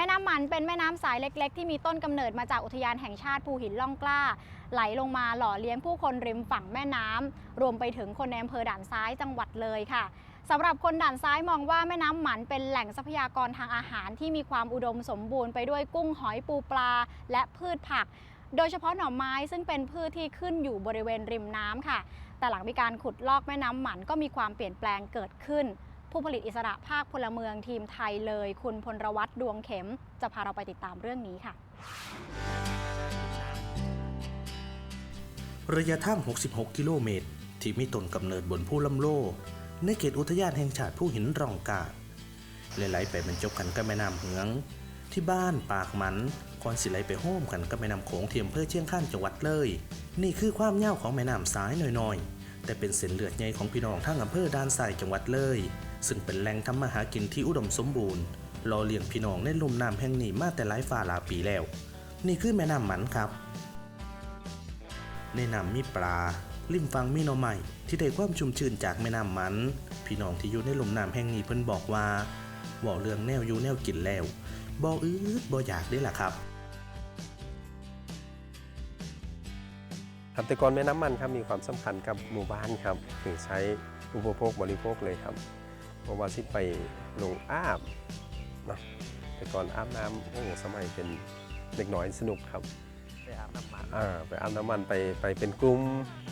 ม่น้ำมันเป็นแม่น้ำสายเล็ก ๆ ที่มีต้นกำเนิดมาจากอุทยานแห่งชาติภูหินล่องกล้า ไหลลงมาหล่อเลี้ยงผู้คนริมฝั่งแม่น้ำรวมไปถึงคนในอำเภอด่านซ้ายจังหวัดเลยค่ะสำหรับคนด่านซ้ายมองว่าแม่น้ำหมันเป็นแหล่งทรัพยากรทางอาหารที่มีความอุดมสมบูรณ์ไปด้วยกุ้งหอยปูปลา และพืชผัก โดยเฉพาะหน่อไม้ซึ่งเป็นพืชที่ขึ้นอยู่บริเวณริมน้ำค่ะ แต่หลังมีการขุดลอกแม่น้ำหมันก็มีความเปลี่ยนแปลงเกิดขึ้น ผู้ผลิตอิสระภาคพลเมืองทีมไทยเลย คุณพลรวัตดวงเข็ม จะพาเราไปติดตามเรื่องนี้ค่ะ ระยะทาง 66 กิโลเมตร ที่มีต้นกำเนิดบนผู้ลำโลในเขตอุทยานแห่งชาติผู้หินร่องกาไหลไปบรรจบกันกับแม่น้ำเหือง ที่บ้านปากมันก่อนสิไหลไปโห้มกันกับแม่น้ำโขงเทียมเพื่อเชียงข้านจังหวัดเลย นี่คือความยาวของแม่น้ำสายน้อยๆ แต่เป็นเส้นเลือดใหญ่ของพี่น้องทั้งอำเภอด้านซ้ายจังหวัดเลย ซึ่งเป็นแหล่งทำมาหากินที่อุดมสมบูรณ์รอเลี้ยงพี่น้องในลุ่มน้ำแห่งนี้มาแต่หลายฝ่าหลายปีแล้ว นี่คือแม่น้ำหมันครับ ในน้ำมีปลา ริมฝั่งมีหน่อไม้ที่ได้ความชุ่มชื่นจากแม่น้ำมัน พี่น้องที่อยู่ในลมน้ำแห่งนี้เพิ่นบอกว่าบอกเรื่องแนวอยู่แนวกินแล้วบ่อืดบ่อยากได้ล่ะครับครับแต่ก่อนแม่น้ำมันครับมีความสำคัญกับหมู่บ้านครับถึงใช้อุปโภคบริโภคเลยครับ เพราะว่าสิไปลงอาบเนาะแต่ก่อนอาบน้ำโอ้สมัยเป็นเด็กน้อยสนุกครับไปอาบน้ำมันอ่าไปอาบน้ำมันไปไปเป็นกลุ่ม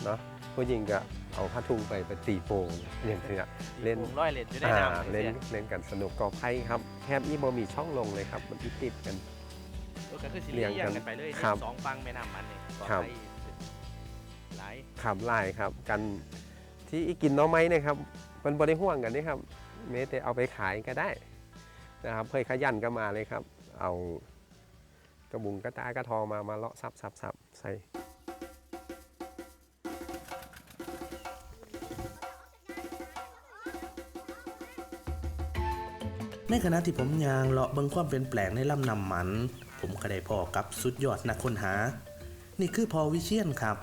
เนาะผู้หญิงก็เอาผ้าทุ่งไปไปตีโป่งอย่างเงี้ยเล่นวงร้อยเหรียญอยู่ในอ่าน้ำเล่นเนี่ยเล่นกันสนุกกอไผ่ครับแคบอีโบมีช่องลงเลยครับมันติดติดๆกันก็คือสิเลี้เลี้ยยงงกันกันไปเลยครับสองฟังแม่น้ำมันเนี่ยก็ครับไปหลายขับไล่ครับ กันที่กินหน้อไม้เนะครับ มันบริห่วงกันนี่ครับเมแต่เอาไปขายก็ได้นะครับเคยขยันก็มาเลยครับ เอากระบุงกระตากระทองมามาเลาะซับซับซับใส่ในขณะที่ผมยางเลาะเบิ่งความเป็นแปลงในลำนำมัน ผมก็ได้พอกับสุดยอดนักค้นหา นี่คือพอวิเชียนครับ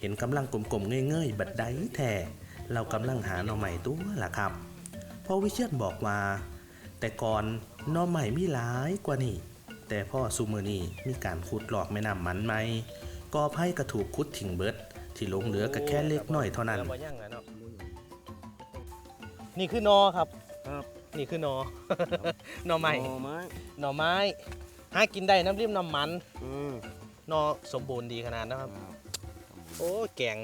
เห็นกำลังกลมๆเงยๆ บัดไดแท้ เรากำลังหาหน่อใหม่ตัวล่ะครับพอวิเชียนบอกว่า แต่ก่อนหน่อใหม่มีหลายกว่านี่ แต่พ่อซูมือนี่มีการขุดหลอกแม่น้ำมันไหมกอไผ่ก็ถูกขุดทิ้งเบิด ที่หลงเหลือก็แค่เล็กน้อยเท่านั้นบ่ย่างอะเนาะนี่คือนอครับ ครับนี่คือนอหนอใหม่ หน่อไม้หน่อไม้หากินได้น้ำริมน้ำมัน อืมนอสมบูรณ์ดีขนาดนะครับครับโอ้แกง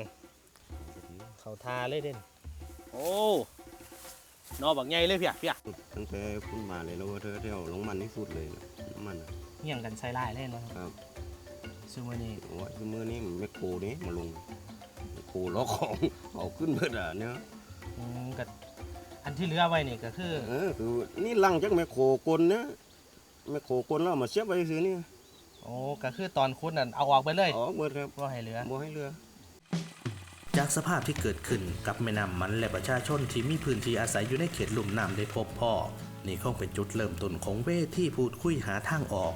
เขาทาเลยเด่นโอ้นอบักใหญ่เลยเพี่ยเพี่ยตั้งแต่พุ่นมาเลยแล้วว่าเธอเที่ยวลงมันที่สุดเลยน้ำมันน่ะเหี่ยงกันใส่ลายเล่นนะคครับรับซูมือนี้โอ้ยคือมือนี้แมคโครนี่มาลงแมคโครล้อของเอาขึ้นเบิดอะเนี่ยอืมกับอันที่เหลือไว้นี่ก็คือเออคือนี่ลังจากแมคโครกลนะแมคโครกลแล้วเอามาเสียบไว้ซื้อนี่โอ้ก็คือตอนคุดนั่นเอาออกไปเลยออกเบิดครับว่าให้เหลือบ่ให้เรือ จากสภาพที่เกิดขึ้นกับแม่น้ำมันและประชาชนที่มีพื้นที่อาศัยอยู่ในเขตลุ่มน้ำได้พบพ่อ นี่คงเป็นจุดเริ่มต้นของเวที่พูดคุยหาทางออก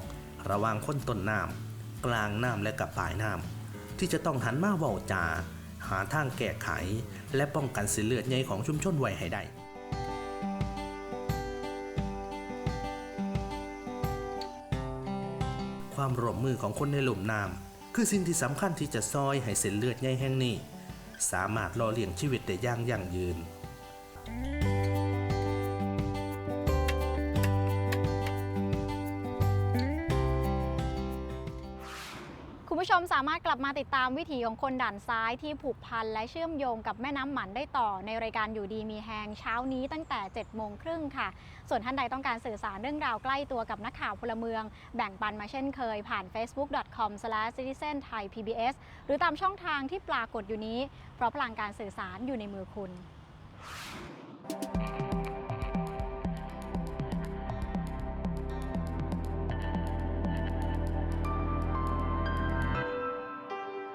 ระหว่างคนต้นน้ำกลางน้ำและกับปลายน้ำที่จะต้องหันมาเว้าจาหาทางแก้ไข และป้องกันสินเลือดใหญ่ของชุมชนไว้ให้ได้ความร่วมมือของคนในหลุมน้ำคือสิ่งที่สำคัญที่จะซอยให้เส้นเลือดใหญ่แห่งนี้ สามารถรอเลี้ยงชีวิตได้อย่างยั่งยืน ผู้ชมสามารถกลับมาติดตามวิถีของคนด่านซ้ายที่ผูกพันและเชื่อมโยงกับแม่น้ำหมันได้ต่อในรายการอยู่ดีมีแหงเช้านี้ตั้งแต่7โมงครึ่งค่ะ ส่วนท่านใดต้องการสื่อสารเรื่องราวใกล้ตัวกับนักข่าวพลเมือง แบ่งปันมาเช่นเคยผ่าน facebook.com/citizenthaipbs หรือตามช่องทางที่ปรากฏอยู่นี้ เพราะพลังการสื่อสารอยู่ในมือคุณ